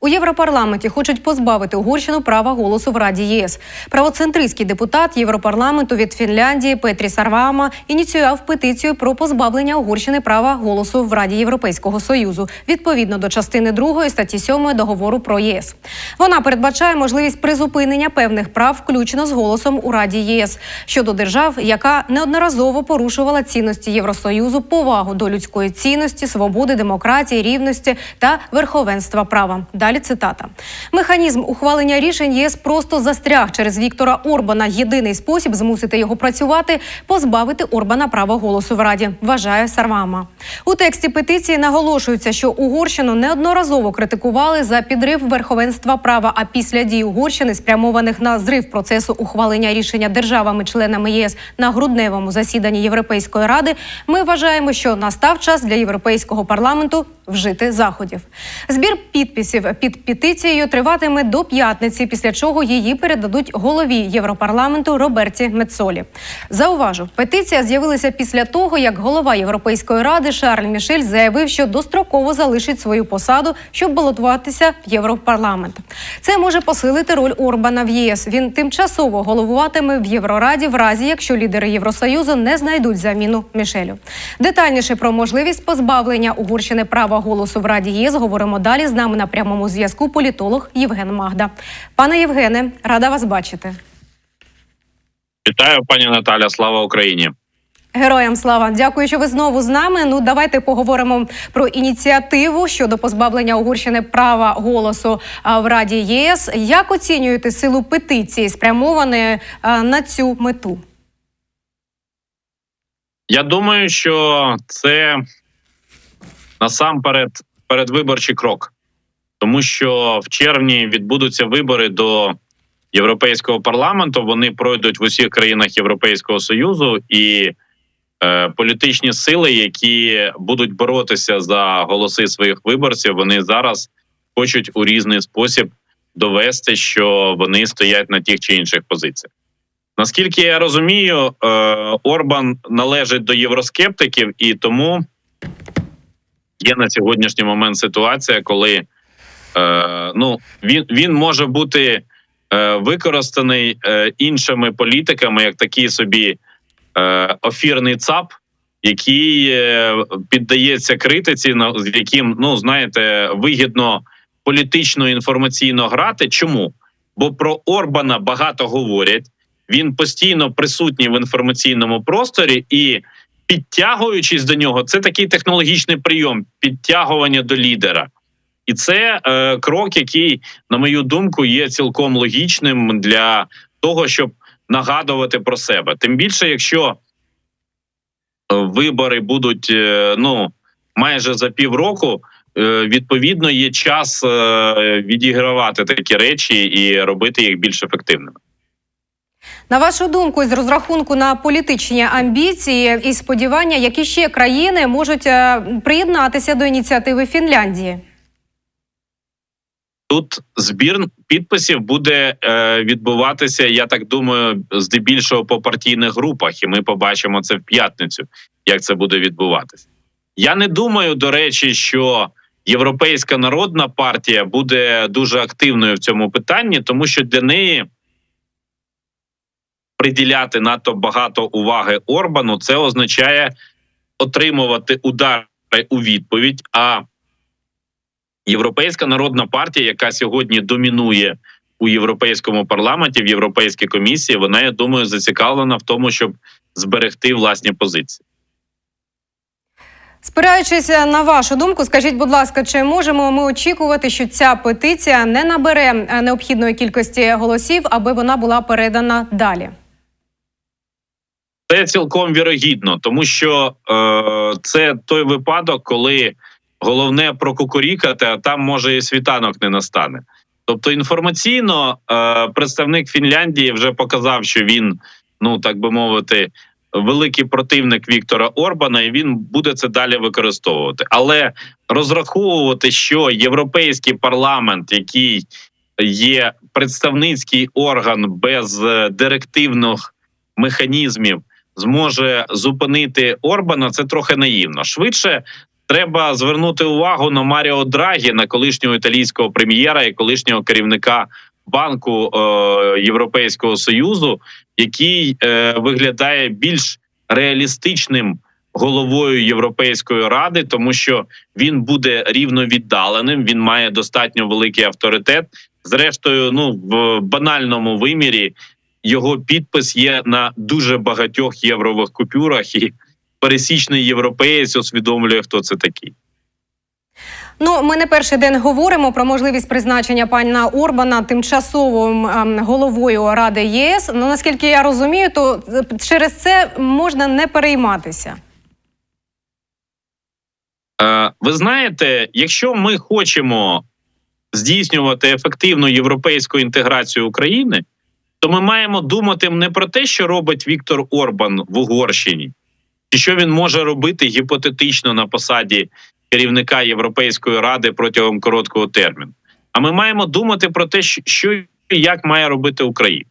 У Європарламенті хочуть позбавити Угорщину права голосу в Раді ЄС. Правоцентристський депутат Європарламенту від Фінляндії Петрі Сарваама ініціював петицію про позбавлення Угорщини права голосу в Раді Європейського союзу відповідно до частини 2 статті 7 договору про ЄС. Вона передбачає можливість призупинення певних прав, включно з голосом у Раді ЄС щодо держав, яка неодноразово порушувала цінності Євросоюзу, повагу до людської цінності, свободи, демократії, рівності та верховенства права. Далі цитата: механізм ухвалення рішень ЄС просто застряг через Віктора Орбана. Єдиний спосіб змусити його працювати позбавити Орбана права голосу в раді. Вважає Сарвама. У тексті петиції наголошується, що Угорщину неодноразово критикували за підрив верховенства права. А після дій Угорщини, спрямованих на зрив процесу ухвалення рішення державами-членами єС на грудневому засіданні Європейської ради, ми вважаємо, що настав час для європейського парламенту вжити заходів. Збір підписів під петицією триватиме до п'ятниці, після чого її передадуть голові Європарламенту Роберті Мецолі. Зауважу, петиція з'явилася після того, як голова Європейської ради Шарль Мішель заявив, що достроково залишить свою посаду, щоб балотуватися в Європарламент. Це може посилити роль Орбана в ЄС. Він тимчасово головуватиме в Єврораді, в разі якщо лідери Євросоюзу не знайдуть заміну Мішелю. Детальніше про можливість позбавлення Угорщини права голосу в Раді ЄС говоримо далі. З нами на прямому зв'язку політолог Євген Магда. Пане Євгене, рада вас бачити. Вітаю, пані Наталя. Слава Україні. Героям слава, дякую, що ви знову з нами. Ну давайте поговоримо про ініціативу щодо позбавлення Угорщини права голосу в Раді ЄС. Як оцінюєте силу петиції, спрямованої на цю мету? Я думаю, що це насамперед передвиборчий крок, тому що в червні відбудуться вибори до Європейського парламенту. Вони пройдуть в усіх країнах Європейського союзу і е, політичні сили, які будуть боротися за голоси своїх виборців, вони зараз хочуть у різний спосіб довести, що вони стоять на тих чи інших позиціях. Наскільки я розумію, е, Орбан належить до євроскептиків, і тому є на сьогоднішній момент ситуація, коли е, ну, він, він може бути е, використаний е, іншими політиками як такий собі е, офірний ЦАП, який е, піддається критиці, на- з яким, ну знаєте, вигідно політично інформаційно грати. Чому? Бо про Орбана багато говорять. Він постійно присутній в інформаційному просторі і підтягуючись до нього, це такий технологічний прийом підтягування до лідера. І це е, крок, який, на мою думку, є цілком логічним для того, щоб нагадувати про себе. Тим більше, якщо е, вибори будуть е, ну майже за півроку, е, відповідно є час е, відігравати такі речі і робити їх більш ефективними. На вашу думку, з розрахунку на політичні амбіції і сподівання, які ще країни можуть е, приєднатися до ініціативи Фінляндії? Тут збір підписів буде е, відбуватися, я так думаю, здебільшого по партійних групах, і ми побачимо це в п'ятницю, як це буде відбуватися. Я не думаю, до речі, що Європейська народна партія буде дуже активною в цьому питанні, тому що для неї приділяти надто багато уваги Орбану, це означає отримувати удари у відповідь. А Європейська народна партія, яка сьогодні домінує у європейському парламенті, в європейській комісії, вона я думаю зацікавлена в тому, щоб зберегти власні позиції. Спираючись на вашу думку, скажіть, будь ласка, чи можемо ми очікувати, що ця петиція не набере е, необхідної кількості голосів, аби вона була передана далі? Це цілком вірогідно, тому що е, це той випадок, коли головне прокукурікати, а там може і світанок не настане. Тобто інформаційно е, представник Фінляндії вже показав, що він, ну так би мовити, великий противник Віктора Орбана, і він буде це далі використовувати. Але розраховувати, що європейський парламент, який є представницький орган без е, директивних механізмів, зможе зупинити Орбана, це трохи наївно. Швидше треба звернути увагу на Маріо Драгі, на колишнього італійського прем'єра і колишнього керівника банку е, Європейського союзу, який е, виглядає більш реалістичним головою Європейської ради, тому що він буде рівно віддаленим. Він має достатньо великий авторитет. Зрештою, ну в банальному вимірі його підпис є на дуже багатьох єврових купюрах, і пересічний європеєць усвідомлює, хто це такий. Ну, ми не перший день говоримо про можливість призначення пана Орбана тимчасовим ем, головою Ради ЄС. Ну наскільки я розумію, то е, через це можна не перейматися. Е, ви знаєте, якщо ми хочемо здійснювати ефективну європейську інтеграцію України, то ми маємо думати не про те, що робить Віктор Орбан в Угорщині, і що він може робити гіпотетично на посаді керівника Європейської ради протягом короткого терміну. А ми маємо думати про те, що- і як має робити Україна.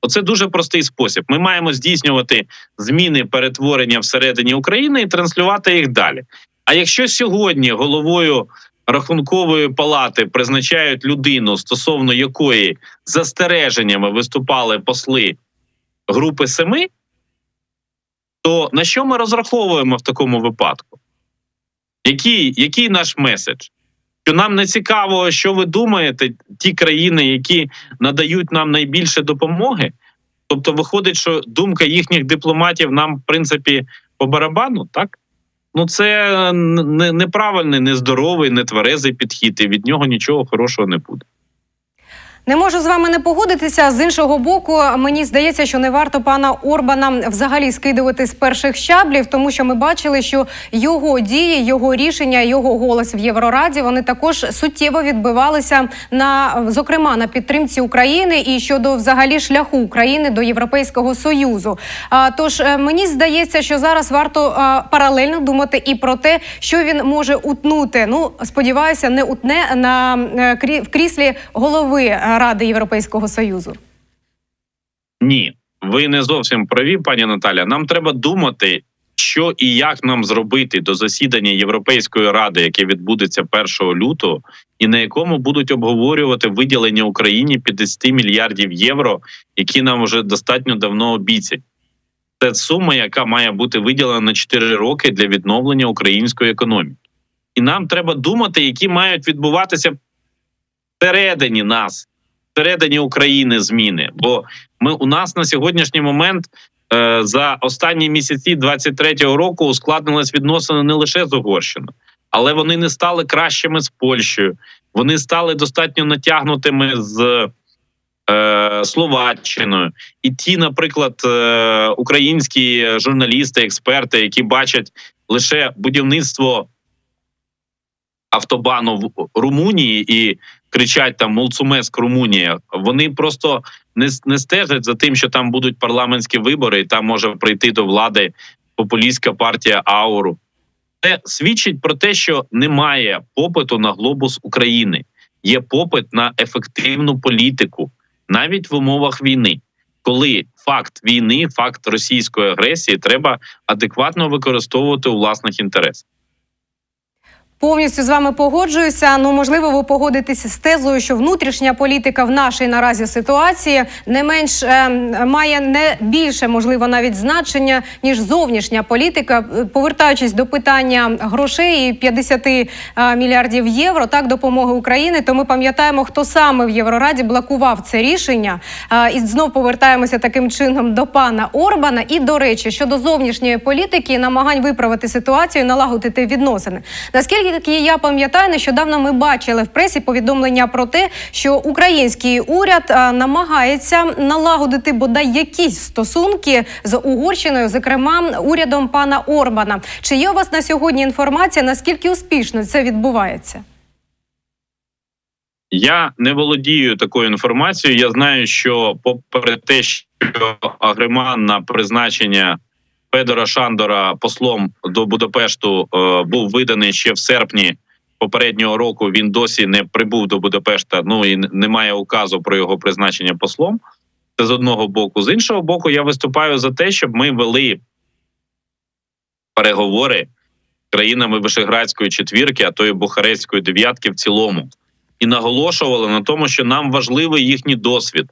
Оце дуже простий спосіб. Ми маємо здійснювати зміни перетворення всередині України і транслювати їх далі. А якщо сьогодні головою рахункової палати призначають людину, стосовно якої застереженнями виступали посли групи семи, то на що ми розраховуємо в такому випадку? Який, який наш меседж? Що нам не цікаво, що ви думаєте, ті країни, які надають нам найбільше допомоги. Тобто, виходить, що думка їхніх дипломатів нам, в принципі, по барабану, так? Ну, це не- неправильний, нездоровий, нетверезий підхід, і від нього нічого хорошого не буде. Не можу з вами не погодитися. З іншого боку, мені здається, що не варто пана Орбана взагалі скидувати з перших щаблів, тому що ми бачили, що його дії, його рішення, його голос в Єврораді вони також суттєво відбивалися на зокрема на підтримці України і щодо взагалі шляху України до Європейського союзу. А тож е, мені здається, що зараз варто а, паралельно думати і про те, що він може утнути. Ну сподіваюся, не утне на е, крі- в кріслі голови е, Ради Європейського союзу. Ні, ви не зовсім праві, пані Наталя. Нам треба думати, що і як нам зробити до засідання Європейської ради, яке відбудеться 1 лютого, і на якому будуть обговорювати виділення Україні 50 мільярдів євро, які нам вже достатньо давно обіцять. Це сума, яка має бути виділена на 4 роки для відновлення української економіки. І нам треба думати, які мають відбуватися всередині нас, всередині України зміни. Бо ми у нас на сьогоднішній момент е, за останні місяці 23-го року ускладнились відносини не лише з Угорщиною, але вони не стали кращими з Польщею. Вони стали достатньо натягнутими з е, Словаччиною. І ті, наприклад, е, українські журналісти, експерти, які бачать лише будівництво автобану в Румунії і кричать там Молцумеск Румунія. Вони просто не, не стежать за тим, що там будуть парламентські вибори, і там може прийти до влади популістська партія Ауру. Це свідчить про те, що немає попиту на глобус України. Є попит на ефективну політику навіть в умовах війни, коли факт війни, факт російської агресії треба адекватно використовувати у власних інтересах. Повністю з вами погоджуюся. Ну можливо, ви погодитеся з тезою, що внутрішня політика в нашій наразі ситуації не менш е, має не більше, можливо, навіть значення ніж зовнішня політика. Е, Повертаючись до питання грошей і 50 е, мільярдів євро, так допомоги України, то ми пам'ятаємо, хто саме в Єврораді блокував це рішення. Е, і знов повертаємося таким чином до пана Орбана. І до речі, щодо зовнішньої політики намагань виправити ситуацію, налагодити відносини. Наскільки я пам'ятаю, нещодавно ми бачили в пресі повідомлення про те, що український уряд намагається налагодити бодай якісь стосунки з Угорщиною, зокрема урядом пана Орбана. Чи є у вас на сьогодні інформація, наскільки успішно це відбувається? Я не володію такою інформацією. Я знаю, що попри те, що Агриман на призначення Федора Шандора послом до Будапешту е, був виданий ще в серпні попереднього року. Він досі не прибув до Будапешта. Ну і немає указу про його призначення послом. Це з одного боку. З іншого боку, я виступаю за те, щоб ми вели переговори з країнами Вишеградської четвірки, а то й Бухарестської дев'ятки в цілому, і наголошували на тому, що нам важливий їхній досвід,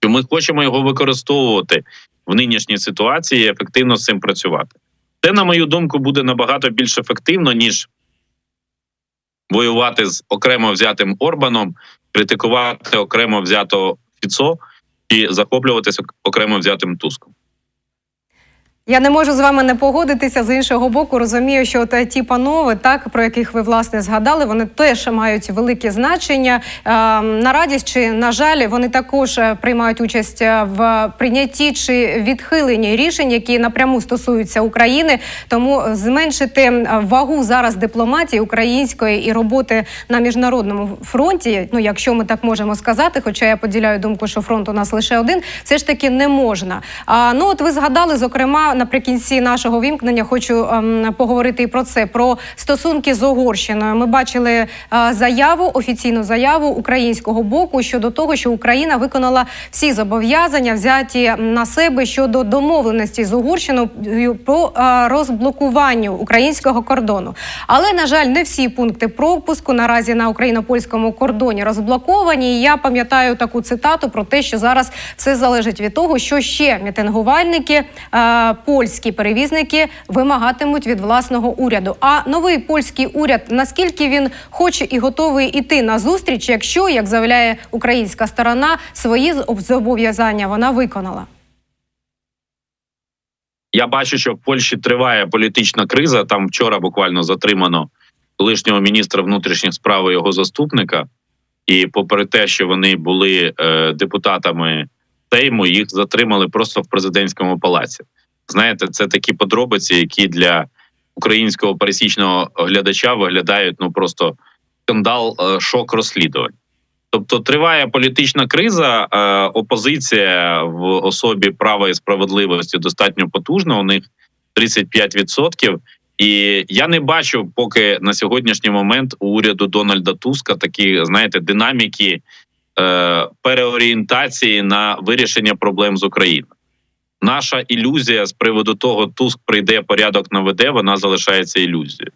що ми хочемо його використовувати в нинішній ситуації ефективно з цим працювати. Це, на мою думку, буде набагато більш ефективно, ніж воювати з окремо взятим Орбаном, критикувати окремо взято Фіцо і захоплюватися окремо взятим Туском. Я не можу з вами не погодитися з іншого боку. Розумію, що от ті панове, так про яких ви власне згадали, вони теж мають велике значення. Е, на радість чи на жаль, вони також е, приймають участь е, в прийнятті чи відхиленні рішень, які напряму стосуються України. Тому зменшити е, вагу зараз дипломатії української і роботи на міжнародному фронті. Ну, якщо ми так можемо сказати, хоча я поділяю думку, що фронт у нас лише один, все ж таки не можна. А ну от ви згадали, зокрема, наприкінці нашого вімкнення хочу ем, поговорити і про це: про стосунки з Угорщиною. Ми бачили е, заяву, офіційну заяву українського боку щодо того, що Україна виконала всі зобов'язання, взяті на себе щодо домовленості з Угорщиною про е, розблокування українського кордону. Але на жаль, не всі пункти пропуску наразі на україно-польському кордоні розблоковані. І я пам'ятаю таку цитату про те, що зараз все залежить від того, що ще мітингувальники, е, польські перевізники вимагатимуть від власного уряду. А новий польський уряд наскільки він хоче і готовий іти на зустріч, якщо як заявляє українська сторона, свої зобов'язання вона виконала. Я бачу, що в Польщі триває політична криза. Там вчора буквально затримано колишнього міністра внутрішніх справ і його заступника. І попри те, що вони були е, депутатами Сейму, їх затримали просто в президентському палаці. Знаєте, це такі подробиці, які для українського пересічного глядача виглядають ну просто скандал, е, шок розслідувань. Тобто триває політична криза, е, опозиція в особі права і справедливості достатньо потужна. У них 35%. І я не бачу, поки на сьогоднішній момент у уряду Дональда Туска такі, знаєте, динаміки е, переорієнтації на вирішення проблем з Україною. Наша ілюзія з приводу того, Туск прийде порядок наведе, вона залишається ілюзією.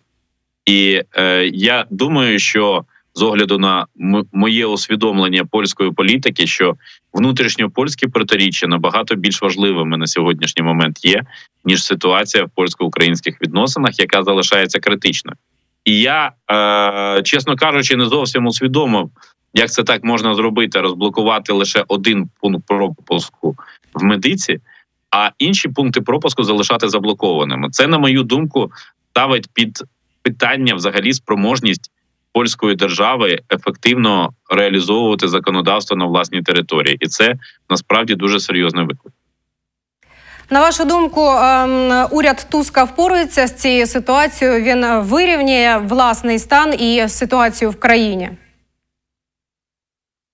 І е, я думаю, що з огляду на моє усвідомлення польської політики, що внутрішньопольські протиріччя набагато більш важливими на сьогоднішній момент є, ніж ситуація в польсько-українських відносинах, яка залишається критичною. І я, е, чесно кажучи, не зовсім усвідомив, як це так можна зробити: розблокувати лише один пункт пропуску в медиці, а інші пункти пропуску залишати заблокованими. Це, на мою думку, ставить під питання взагалі спроможність польської держави ефективно реалізовувати законодавство на власній території, і це насправді дуже серйозний виклик. На вашу думку, ем, уряд Туска впорається з цією ситуацією. Він вирівнює власний стан і ситуацію в країні.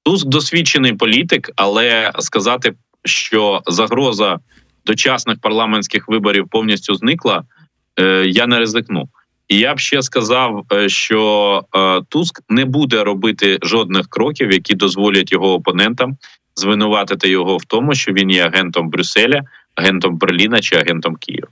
Туск досвідчений політик, але сказати, що загроза дочасних парламентських виборів повністю зникла, е, я не ризикну. І я б ще сказав, е, що е, Туск не буде робити жодних кроків, які дозволять його опонентам звинуватити його в тому, що він є агентом Брюсселя, агентом Берліна чи агентом Києва.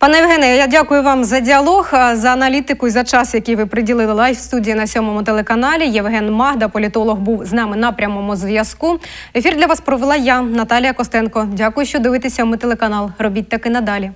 Пане Євгене, я дякую вам за діалог, за аналітику і за час, який ви приділили лайв студії на сьомому телеканалі. Євген Магда, політолог, був з нами на прямому зв'язку. Ефір для вас провела я, Наталія Костенко. Дякую, що дивитеся ми телеканал. Робіть таки надалі.